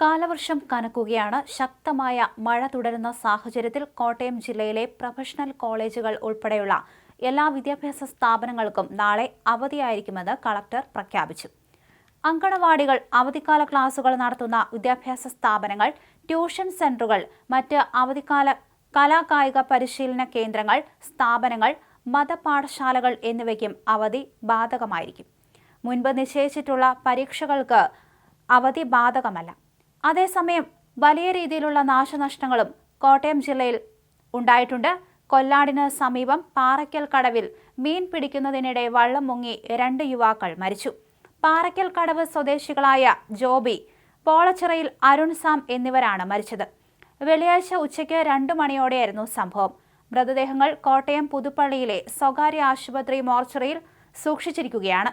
കാലവർഷം കനക്കുകയാണ്. ശക്തമായ മഴ തുടരുന്ന സാഹചര്യത്തിൽ കോട്ടയം ജില്ലയിലെ പ്രൊഫഷണൽ കോളേജുകൾ ഉൾപ്പെടെയുള്ള എല്ലാ വിദ്യാഭ്യാസ സ്ഥാപനങ്ങൾക്കും നാളെ അവധിയായിരിക്കുമെന്ന് കളക്ടർ പ്രഖ്യാപിച്ചു. അങ്കണവാടികൾ അവധിക്കാല ക്ലാസുകൾ നടത്തുന്ന വിദ്യാഭ്യാസ സ്ഥാപനങ്ങൾ ട്യൂഷൻ സെന്ററുകൾ മറ്റ് അവധിക്കാല കലാകായിക പരിശീലന കേന്ദ്രങ്ങൾ സ്ഥാപനങ്ങൾ മതപാഠശാലകൾ എന്നിവയ്ക്കും അവധി ബാധകമായിരിക്കും. മുൻപ് നിശ്ചയിച്ചിട്ടുള്ള പരീക്ഷകൾക്ക് അവധി ബാധകമല്ല. അതേസമയം വലിയ രീതിയിലുള്ള നാശനഷ്ടങ്ങളും കോട്ടയം ജില്ലയിൽ ഉണ്ടായിട്ടുണ്ട്. കൊല്ലാടിന് സമീപം പാറയ്ക്കൽ കടവിൽ മീൻ പിടിക്കുന്നതിനിടെ വള്ളം മുങ്ങി രണ്ട് യുവാക്കൾ മരിച്ചു. പാറയ്ക്കൽ കടവ് സ്വദേശികളായ ജോബി പോളച്ചിറയിൽ അരുൺ സാം എന്നിവരാണ് മരിച്ചത്. വെള്ളിയാഴ്ച ഉച്ചയ്ക്ക് രണ്ടു മണിയോടെയായിരുന്നു സംഭവം. മൃതദേഹങ്ങൾ കോട്ടയം പുതുപ്പള്ളിയിലെ സ്വകാര്യ ആശുപത്രി മോർച്ചറിയിൽ സൂക്ഷിച്ചിരിക്കുകയാണ്.